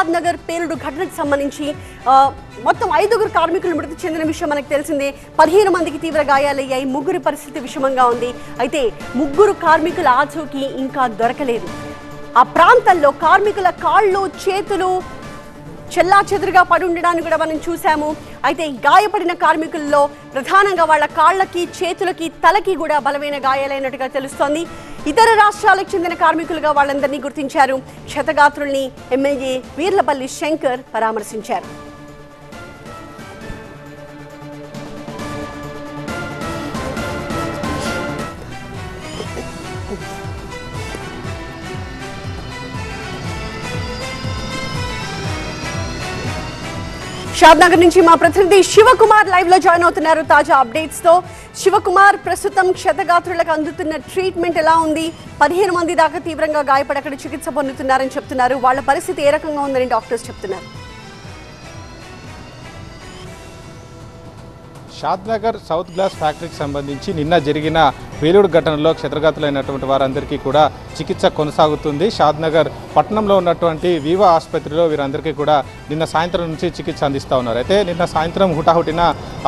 ఆబాద్ నగర్ పేలుడు ఘటనకు సంబంధించి మొత్తం ఐదుగురు కార్మికులు మృతి చెందిన విషయం మనకు తెలిసిందే. పదిహేను మందికి తీవ్ర గాయాలయ్యాయి. ముగ్గురి పరిస్థితి విషమంగా ఉంది. అయితే ముగ్గురు కార్మికుల ఆచూకీ ఇంకా దొరకలేదు. ఆ ప్రాంతంలో కార్మికుల కాళ్ళు చేతులు చెల్లా చెదురుగా పడి ఉండడాన్ని కూడా మనం చూసాము అయితే గాయపడిన కార్మికుల్లో ప్రధానంగా వాళ్ళ కాళ్ళకి చేతులకి తలకి కూడా బలమైన గాయాలైనట్టుగా తెలుస్తోంది. ఇతర రాష్ట్రాలకు చెందిన కార్మికులుగా వాళ్ళందరినీ గుర్తించారు. క్షతగాత్రుల్ని ఎమ్మెల్యే వీర్లపల్లి శంకర్ పరామర్శించారు. షాద్నగర్ నుంచి మా ప్రతినిధి శివకుమార్ లైవ్లో జాయిన్ అవుతున్నారు. తాజా అప్డేట్స్తో శివకుమార్ ప్రస్తుతం క్షతగాత్రులకు అందుతున్న ట్రీట్మెంట్ ఎలా ఉంది? పదిహేను మంది దాకా తీవ్రంగా గాయపడి అక్కడ చికిత్స పొందుతున్నారని చెప్తున్నారు. వాళ్ళ పరిస్థితి ఏ రకంగా ఉందని డాక్టర్స్ చెప్తున్నారు. షాద్నగర్ సౌత్ గ్లాస్ ఫ్యాక్టరీకి సంబంధించి నిన్న జరిగిన వేలుడు ఘటనలో క్షతగాతులైనటువంటి వారందరికీ కూడా చికిత్స కొనసాగుతుంది. షాద్నగర్ పట్టణంలో ఉన్నటువంటి వివా ఆసుపత్రిలో వీరందరికీ కూడా నిన్న సాయంత్రం నుంచి చికిత్స అందిస్తూ ఉన్నారు. అయితే నిన్న సాయంత్రం హుటాహుటిన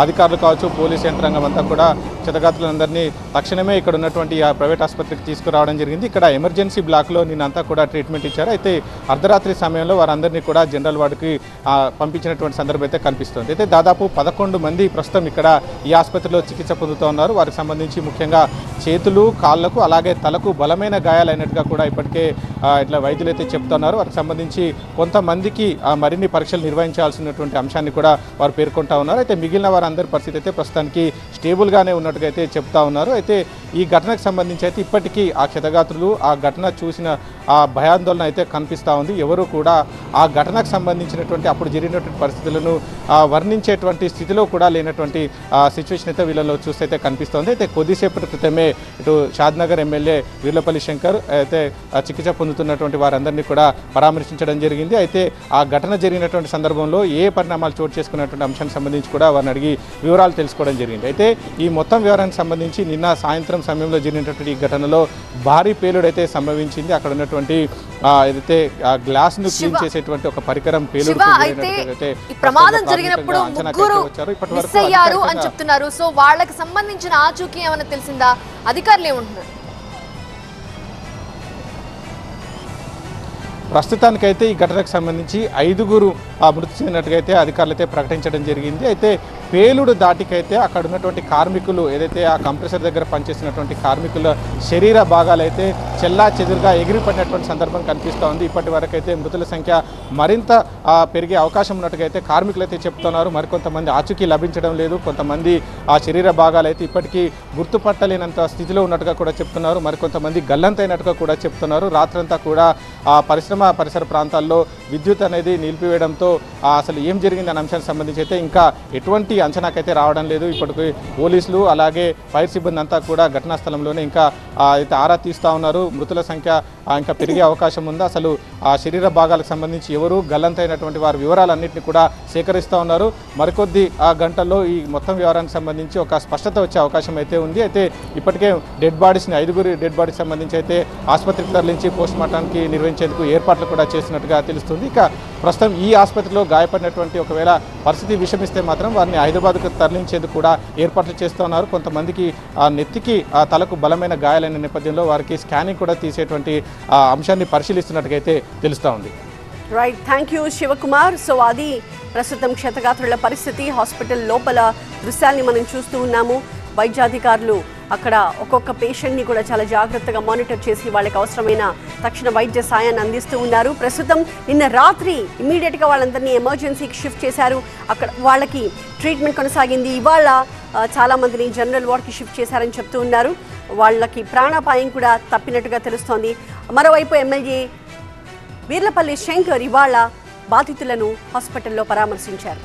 అధికారులు కావచ్చు పోలీస్ యంత్రాంగం అంతా కూడా క్షతగాతులందరినీ తక్షణమే ఇక్కడ ఉన్నటువంటి ఆ ప్రైవేట్ ఆసుపత్రికి తీసుకురావడం జరిగింది. ఇక్కడ ఎమర్జెన్సీ బ్లాక్లో నిన్నంతా కూడా ట్రీట్మెంట్ ఇచ్చారు. అయితే అర్ధరాత్రి సమయంలో వారందరినీ కూడా జనరల్ వార్డుకి పంపించినటువంటి సందర్భం అయితే కనిపిస్తుంది. అయితే దాదాపు పదకొండు మంది ప్రస్తుతం ఇక్కడ ఈ ఆసుపత్రిలో చికిత్స పొందుతూ ఉన్నారు. వారికి సంబంధించి ముఖ్యంగా చేతులు కాళ్ళకు అలాగే తలకు బలమైన గాయాలైనట్టుగా కూడా ఇప్పటికే ఇట్లా వైద్యులు అయితే చెప్తున్నారు. వారికి సంబంధించి కొంతమందికి మరిన్ని పరీక్షలు నిర్వహించాల్సినటువంటి అంశాన్ని కూడా వారు పేర్కొంటా ఉన్నారు. అయితే మిగిలిన వారందరి పరిస్థితి అయితే ప్రస్తుతానికి స్టేబుల్గానే ఉన్నట్టుగా అయితే చెప్తా ఉన్నారు. అయితే ఈ ఘటనకు సంబంధించి అయితే ఇప్పటికీ ఆ క్షతగాత్రులు ఆ ఘటన చూసిన ఆ భయాందోళన అయితే కనిపిస్తూ ఉంది. ఎవరు కూడా ఆ ఘటనకు సంబంధించినటువంటి అప్పుడు జరిగినటువంటి పరిస్థితులను వర్ణించేటువంటి స్థితిలో కూడా లేనటువంటి సిచ్యువేషన్ అయితే వీళ్ళలో చూస్తే అయితే కనిపిస్తోంది. అయితే కొద్దిసేపటి క్రితమే ఇటు షాద్నగర్ ఎమ్మెల్యే వీర్లపల్లి శంకర్ అయితే చికిత్స పొందుతున్నటువంటి వారందరినీ కూడా పరామర్శించడం జరిగింది. అయితే ఆ ఘటన జరిగినటువంటి సందర్భంలో ఏ పరిణామాలు చోటు చేసుకున్నటువంటి అంశానికి సంబంధించి కూడా వారిని అడిగి వివరాలు తెలుసుకోవడం జరిగింది. అయితే ఈ మొత్తం వివరానికి సంబంధించి నిన్న సాయంత్రం సమయంలో జరిగినటువంటి ఈ ఘటనలో భారీ పేలుడైతే సంభవించింది. అక్కడ ఉన్నటువంటి ఏదైతే ఆ గ్లాస్ను క్లీన్ చేసేటువంటి ఒక పరికరం పేలుడు ప్రమాదం జరిగినప్పుడు ముగ్గురు అని చెప్తున్నారు. సో వాళ్ళకి సంబంధించిన ఆచూకీ ఏమైనా తెలిసిందా? అధికారులు ఏమంటున్నారు? ప్రస్తుతానికైతే ఈ ఘటనకు సంబంధించి ఐదుగురు మృతి చెందినట్టుగా అయితే అధికారులు అయితే ప్రకటించడం జరిగింది. అయితే పేలుడు దాటికైతే అక్కడ ఉన్నటువంటి కార్మికులు ఏదైతే ఆ కంప్రెసర్ దగ్గర పనిచేసినటువంటి కార్మికుల శరీర భాగాలు అయితే చెల్లా చెదురుగా ఎగిరిపడినటువంటి సందర్భం కనిపిస్తూ ఉంది. ఇప్పటి వరకైతే మృతుల సంఖ్య మరింత పెరిగే అవకాశం ఉన్నట్టుగా అయితే కార్మికులు అయితే చెప్తున్నారు. మరికొంతమంది ఆచూకీ లభించడం లేదు. కొంతమంది ఆ శరీర భాగాలు అయితే ఇప్పటికీ గుర్తుపట్టలేనంత స్థితిలో ఉన్నట్టుగా కూడా చెప్తున్నారు. మరికొంతమంది గల్లంతైనట్టుగా కూడా చెప్తున్నారు. రాత్రంతా కూడా ఆ పరిశ్రమ పరిసర ప్రాంతాల్లో విద్యుత్ అనేది నిలిపివేయడంతో అసలు ఏం జరిగింది అనే అంశానికి సంబంధించి అయితే ఇంకా ఎటువంటి అంచనాకైతే రావడం లేదు. ఇప్పటికి పోలీసులు అలాగే ఫైర్ సిబ్బంది అంతా కూడా ఘటనా స్థలంలోనే ఇంకా అయితే ఆరా తీస్తూ ఉన్నారు. మృతుల సంఖ్య ఇంకా పెరిగే అవకాశం ఉంది. అసలు ఆ శరీర భాగాలకు సంబంధించి ఎవరు గల్లంతైనటువంటి వారి వివరాలన్నింటినీ కూడా సేకరిస్తూ ఉన్నారు. మరికొద్ది ఆ గంటల్లో ఈ మొత్తం వివరానికి సంబంధించి ఒక స్పష్టత వచ్చే అవకాశం అయితే ఉంది. అయితే ఇప్పటికే డెడ్ బాడీస్ని ఐదుగురు డెడ్ బాడీకి సంబంధించి అయితే ఆసుపత్రికి తరలించి పోస్ట్ మార్టానికి నిర్వహించేందుకు ఏర్పాట్లు కూడా చేసినట్టుగా తెలుస్తుంది. ఇక ప్రస్తుతం ఈ ఆసుపత్రిలో గాయపడినటువంటి ఒకవేళ పరిస్థితి విషమిస్తే మాత్రం వారిని హైదరాబాద్కు తరలించేందుకు కూడా ఏర్పాట్లు చేస్తున్నారు. కొంతమందికి ఆ నెత్తికి ఆ తలకు బలమైన గాయాలైన నేపథ్యంలో వారికి స్కానింగ్ కూడా తీసేటువంటి ఆ అంశాన్ని పరిశీలిస్తున్నట్టుగా అయితే తెలుస్తూ ఉంది. Right thank you Shivakumar so అది ప్రస్తుతం క్షతగాత్రుల పరిస్థితి. హాస్పిటల్ లోపల దృశ్యాల్ని మనం చూస్తూ ఉన్నాము. వైద్యాధికారులు అక్కడ ఒక్కొక్క పేషెంట్ని కూడా చాలా జాగ్రత్తగా మానిటర్ చేసి వాళ్ళకి అవసరమైన తక్షణ వైద్య సాయాన్ని అందిస్తూ ఉన్నారు. ప్రస్తుతం నిన్న రాత్రి ఇమీడియట్గా వాళ్ళందరినీ ఎమర్జెన్సీకి షిఫ్ట్ చేశారు. అక్కడ వాళ్ళకి ట్రీట్మెంట్ కొనసాగింది. ఇవాళ చాలామందిని జనరల్ వార్డ్కి షిఫ్ట్ చేశారని చెప్తూ ఉన్నారు. వాళ్ళకి ప్రాణాపాయం కూడా తప్పినట్టుగా తెలుస్తోంది. మరోవైపు ఎమ్మెల్యే వీర్లపల్లి శంకర్ ఇవాళ బాధితులను హాస్పిటల్లో పరామర్శించారు.